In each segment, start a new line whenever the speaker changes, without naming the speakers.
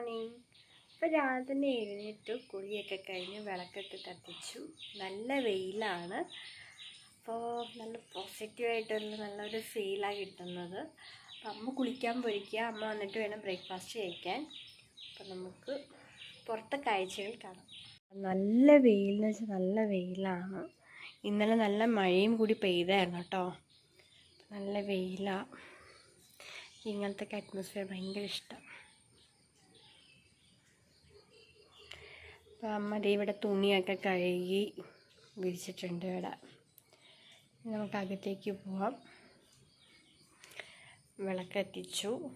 Morning. ഇപ്പോൾ രാവിലെ തന്നെ എഴുന്നേറ്റു കുളിയൊക്കെ കഴിഞ്ഞ് വിളക്കൊക്കെ കത്തിച്ചു. നല്ല വെയിലാണ്. അപ്പോൾ നല്ല പോസിറ്റീവായിട്ടുള്ള നല്ലൊരു ഫീലാണ് കിട്ടുന്നത്. അപ്പം അമ്മ കുളിക്കാൻ പൊരിക്കുക അമ്മ വന്നിട്ട് വേണം ബ്രേക്ക്ഫാസ്റ്റ് കഴിക്കാൻ. അപ്പം നമുക്ക് പുറത്തെ കാഴ്ചകൾ കാണാം. നല്ല വെയിലെന്ന് വെച്ചാൽ നല്ല വെയിലാണ്. ഇന്നലെ നല്ല മഴയും കൂടി പെയ്തായിരുന്നു കേട്ടോ. നല്ല വെയിലാണ് ഇങ്ങനത്തെ അറ്റ്മോസ്ഫിയർ ഭയങ്കര ഇഷ്ടം. അപ്പം അമ്മ ഇവിടെ തുണിയൊക്കെ കഴുകി വിരിച്ചിട്ടുണ്ട് ഇവിടെ. ഇനി നമുക്ക് അകത്തേക്ക് പോവാം. വിളക്കെത്തിച്ചു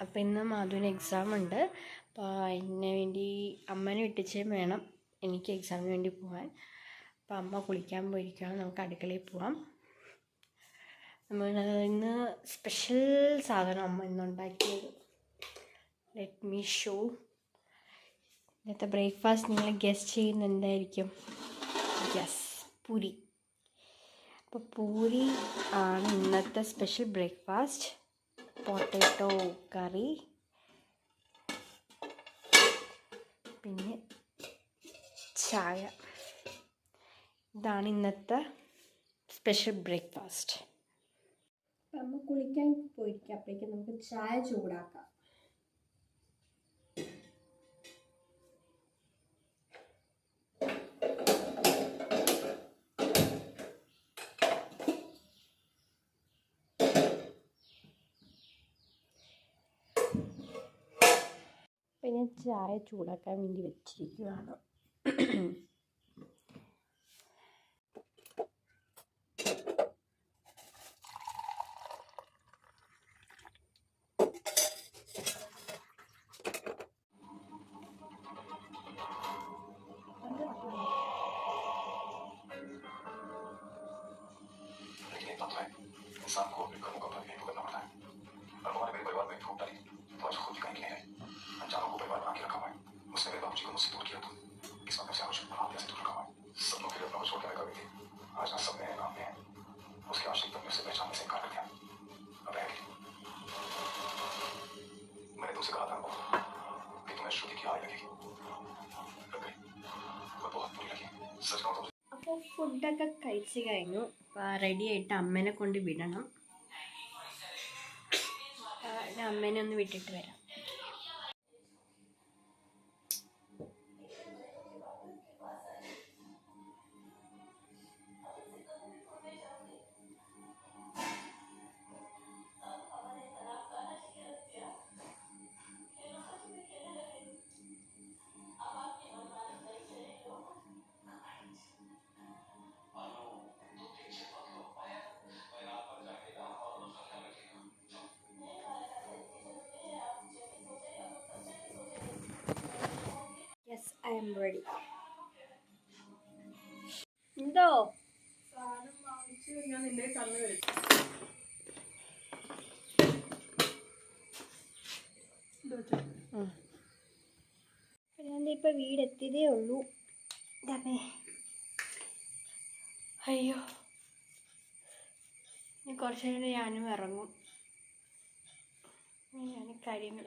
അപ്പം ഇന്ന് മാധുവിന് എക്സാം ഉണ്ട്. അപ്പോൾ എന്നെ വേണ്ടി അമ്മനെ വിട്ടിച്ചേം വേണം എനിക്ക് എക്സാമിന് വേണ്ടി പോകാൻ അപ്പോൾ അമ്മ കുളിക്കാൻ പോയിരിക്കുകയാണ്. നമുക്ക് അടുക്കളയിൽ പോവാം. നമ്മൾ ഇന്ന് സ്പെഷ്യൽ സാധനം അമ്മ ഇന്ന് ഉണ്ടാക്കിയത്. ലെറ്റ് മീ ഷോ ഇന്നത്തെ ബ്രേക്ക്ഫാസ്റ്റ് നിങ്ങൾ ഗസ്റ്റ് ചെയ്യുന്ന എന്തായിരിക്കും? യെസ് പൂരി. അപ്പോൾ പൂരി ആണ് ഇന്നത്തെ സ്പെഷ്യൽ ബ്രേക്ക്ഫാസ്റ്റ് പൊട്ടറ്റോ കറി പിന്നെ ചായ. ഇതാണ് ഇന്നത്തെ സ്പെഷ്യൽ ബ്രേക്ക്ഫാസ്റ്റ് നമ്മൾ കുളിക്കാൻ പോയിരിക്കാം. അപ്പോഴേക്കും നമുക്ക് ചായ ചൂടാക്കാം. പിന്നെ ചായ ചൂടാക്കാൻ വേണ്ടി വെച്ചിരിക്കുകയാണ് ഫുഡൊക്കെ കഴിച്ച് കഴിഞ്ഞു. റെഡി ആയിട്ട് അമ്മേനെ കൊണ്ട് വിടണം. ഞാൻ അമ്മേനെ ഒന്ന് വിട്ടിട്ട് വരാം. Yes ready. എന്തോ? ഇപ്പൊ വീടെത്തിയതേ ഉള്ളൂ. ഇതമ്മേ അയ്യോ. ഇനി കുറച്ച് കഴിഞ്ഞ് ഞാനും ഇറങ്ങും. ഞാൻ കാര്യങ്ങൾ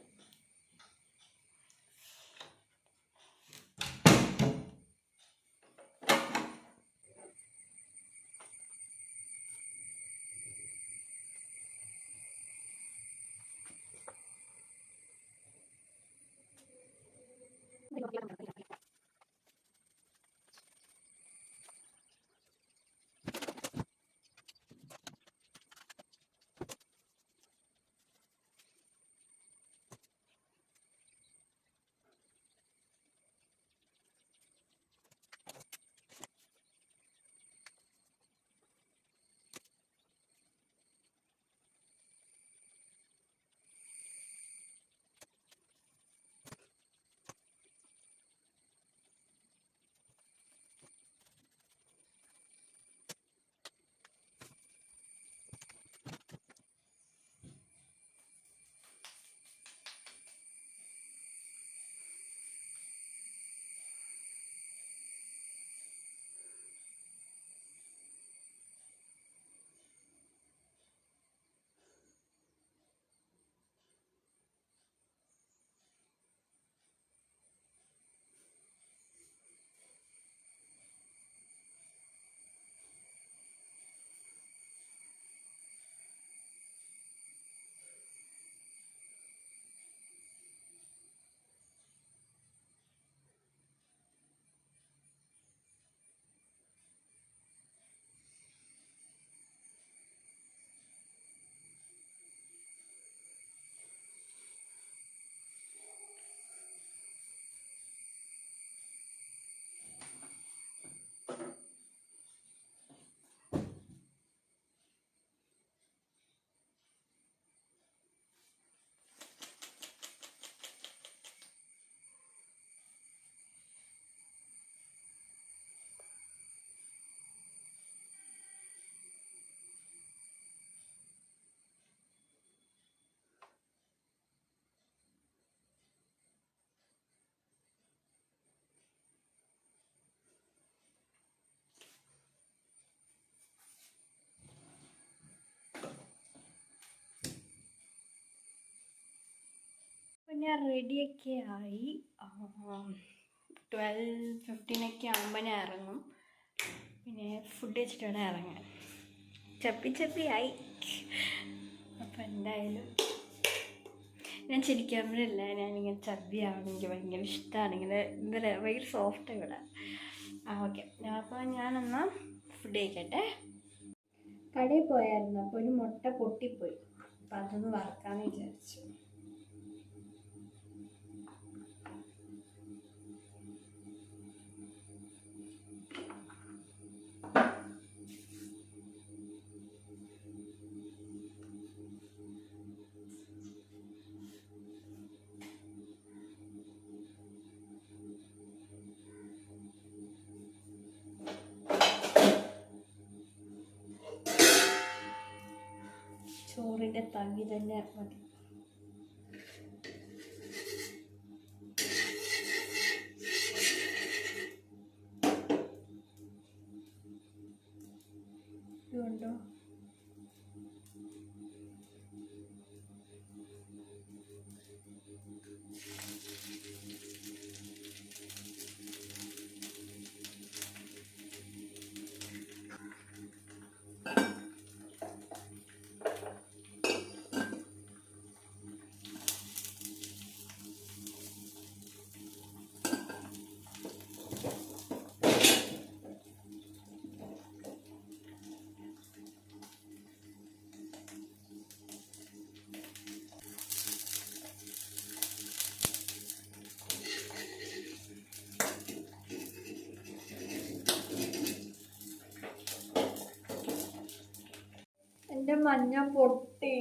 റെഡിയൊക്കെ ആയി ട്വൽവ് ഫിഫ്റ്റീനൊക്കെ ആകുമ്പോൾ ഞാൻ ഇറങ്ങും. പിന്നെ ഫുഡ് വെച്ചിട്ട് വേണം ഇറങ്ങാൻ ചപ്പി ചപ്പി ആയി അപ്പം എന്തായാലും ഞാൻ ചിരിക്കാമ്പോഴല്ല ഞാനിങ്ങനെ ചബ്ബിയാണ് എനിക്ക് ഭയങ്കര ഇഷ്ടമാണ് ഇങ്ങനെ എന്താ പറയുക ഭയങ്കര സോഫ്റ്റ് ഇവിടെ. ആ ഓക്കെ അപ്പോൾ ഞാനെന്നാൽ ഫുഡ് കഴിക്കട്ടെ. കടയിൽ പോയായിരുന്നു. അപ്പോൾ ഒരു മുട്ട പൊട്ടിപ്പോയി. അപ്പം അതൊന്ന് വറക്കാമെന്ന് വിചാരിച്ചു. ಊರಿಂದ ತಾಗಿದನ್ನೇ ಮತ್ತು എന്റെ മഞ്ഞ പൊട്ടി.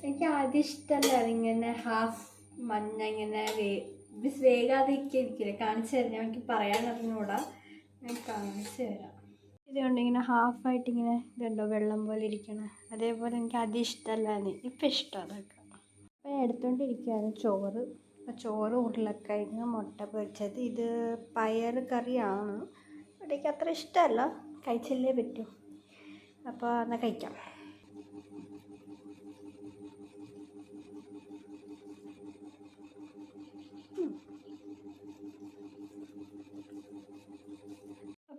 എനിക്ക് ആദ്യം ഇഷ്ടമല്ല ഇങ്ങനെ ഹാഫ് മഞ്ഞ ഇങ്ങനെ വേ വേഗാതെയൊക്കെ ഇരിക്കില്ല? കാണിച്ചു തരാം. ഞാൻ എനിക്ക് പറയാൻ അറിഞ്ഞുകൂടാ ഞാൻ കാണിച്ചു തരാം. ഇതുകൊണ്ട് ഇങ്ങനെ ഹാഫായിട്ട് ഇങ്ങനെ ഇതുണ്ടോ വെള്ളം പോലെ ഇരിക്കണം. അതേപോലെ എനിക്ക് ആദ്യം ഇഷ്ടമല്ലാന്ന് ഇപ്പം ഇഷ്ടം അതൊക്കെ. അപ്പം എടുത്തുകൊണ്ടിരിക്കുകയാണ് ചോറ്. അപ്പം ചോറ് ഉരുളക്കിഴങ്ങ് മുട്ട പൊരിച്ചത്. ഇത് പയർ കറിയാണ്. ഇവിടേക്ക് അത്ര ഇഷ്ടമല്ല. കഴിച്ചല്ലേ പറ്റൂ. അപ്പോൾ എന്നാൽ കഴിക്കാം.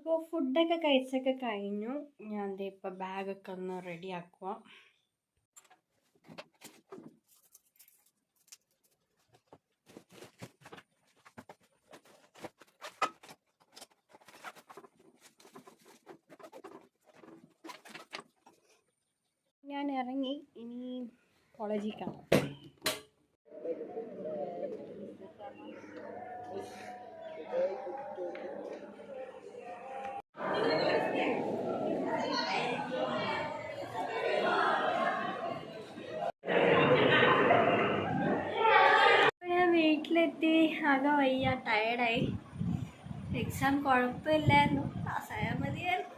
അപ്പോൾ ഫുഡൊക്കെ കഴിച്ചൊക്കെ കഴിഞ്ഞു. ഞാൻ ദേ ഇപ്പോൾ ബാഗൊക്കെ ഒന്ന് റെഡി ആക്കുക ഞാൻ ഇറങ്ങി. ഇനി കോളേജിൽ കാണാം. അപ്പോൾ ഞാൻ വീട്ടിലെത്തി ആകെ വയ്യ ടയർഡായി എക്സാം കുഴപ്പമില്ലായിരുന്നു. പാസ്സായാൽ മതിയായിരുന്നു.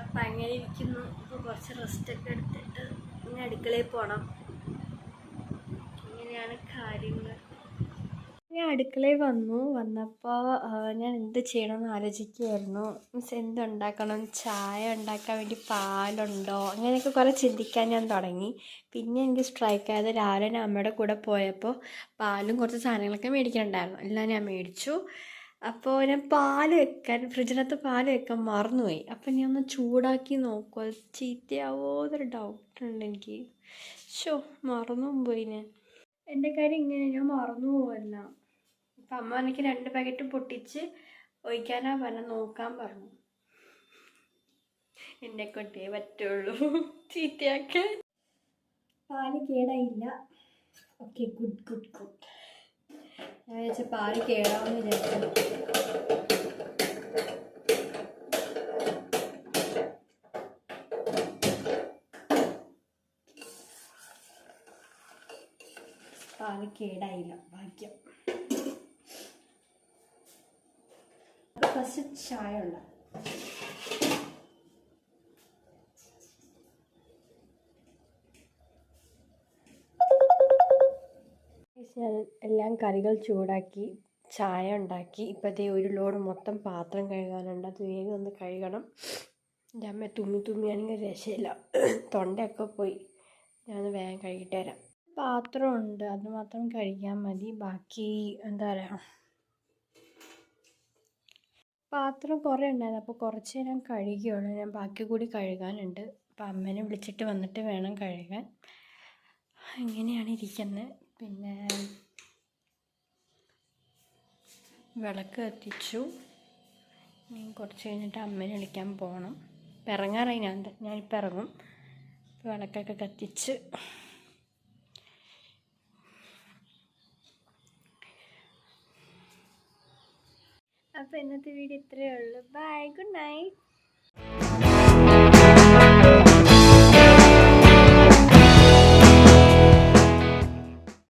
അപ്പം അങ്ങനെ ഇരിക്കുന്നു. അപ്പോൾ കുറച്ച് റെസ്റ്റൊക്കെ എടുത്തിട്ട് ഇനി അടുക്കളയിൽ പോകണം ഇങ്ങനെയാണ് കാര്യങ്ങൾ. ഞാൻ അടുക്കളയിൽ വന്നു. വന്നപ്പോൾ ഞാൻ എന്ത് ചെയ്യണമെന്ന് ആലോചിക്കുകയായിരുന്നു മീൻസ് എന്തുണ്ടാക്കണം? ചായ ഉണ്ടാക്കാൻ വേണ്ടി പാലുണ്ടോ? അങ്ങനെയൊക്കെ കുറേ ചിന്തിക്കാൻ ഞാൻ തുടങ്ങി. പിന്നെ എനിക്ക് സ്ട്രൈക്ക് ആയത് രാവിലെ ഞാൻ അമ്മയുടെ കൂടെ പോയപ്പോൾ പാലും കുറച്ച് സാധനങ്ങളൊക്കെ മേടിക്കണുണ്ടായിരുന്നു എല്ലാം ഞാൻ മേടിച്ചു. അപ്പോൾ ഞാൻ പാൽ വെക്കാൻ ഫ്രിഡ്ജിനകത്ത് പാൽ വെക്കാൻ മറന്നുപോയി. അപ്പം ഞാൻ ഒന്ന് ചൂടാക്കി നോക്കുക ചീത്തയാവോ എന്നൊരു ഡൗട്ട് ഉണ്ട് എനിക്ക്. ഷോ മറന്നും പോയി ഞാൻ. എന്റെ കാര്യം ഇങ്ങനെ ഞാൻ മറന്നു പോവല്ല അപ്പം അമ്മ എനിക്ക് രണ്ട് പാക്കറ്റ് പൊട്ടിച്ച് ഒഴിക്കാനാ പറഞ്ഞ നോക്കാൻ പറഞ്ഞു. എന്നെ കൊണ്ടേ പറ്റുള്ളൂ. ചീത്തയാക്കാൻ പാൽ കേടായില്ല. ഓക്കെ ഗുഡ് ഗുഡ് ഗുഡ് ഞാൻ വിചാരിച്ച പാൽ കേടാവെന്ന് വിചാരിച്ചു. പാൽ കേടായില്ല ഭാഗ്യം. ഗ്ലാസ് ചായ ഉള്ള എല്ലാം കറികൾ ചൂടാക്കി ചായ ഉണ്ടാക്കി. ഇപ്പോഴത്തെ ഒരു ലോഡ് മൊത്തം പാത്രം കഴുകാനുണ്ട്. അത് വേഗം ഒന്ന് കഴുകണം. എന്റെ അമ്മ തുമ്മി തുമ്മിയാണെങ്കിൽ രക്ഷയില്ല. തൊണ്ടയൊക്കെ പോയി. ഞാൻ വേഗം കഴുകിയിട്ട് വരാം. പാത്രമുണ്ട്. അത് മാത്രം കഴുകിയാൽ മതി. ബാക്കി എന്താ പറയുക പാത്രം കുറേ ഉണ്ടായിരുന്നു. അപ്പോൾ കുറച്ച് ഞാൻ കഴുകിയുള്ളൂ ഞാൻ ബാക്കി കൂടി കഴുകാനുണ്ട്. അപ്പം അമ്മേനെ വിളിച്ചിട്ട് വന്നിട്ട് വേണം കഴുകാൻ. ഇങ്ങനെയാണ് ഇരിക്കുന്നത് പിന്നെ വിളക്ക് കത്തിച്ചു. ഇനി കുറച്ച് കഴിഞ്ഞിട്ട് അമ്മേനെ വിളിക്കാൻ പോകണം ഇപ്പം ഇറങ്ങാറായി. ഞാൻ ഞാനിപ്പോൾ ഇറങ്ങും. വിളക്കൊക്കെ കത്തിച്ച് അപ്പോൾ ഇന്നത്തെ വീഡിയോ ഇത്രയേ ഉള്ളൂ. Bye good night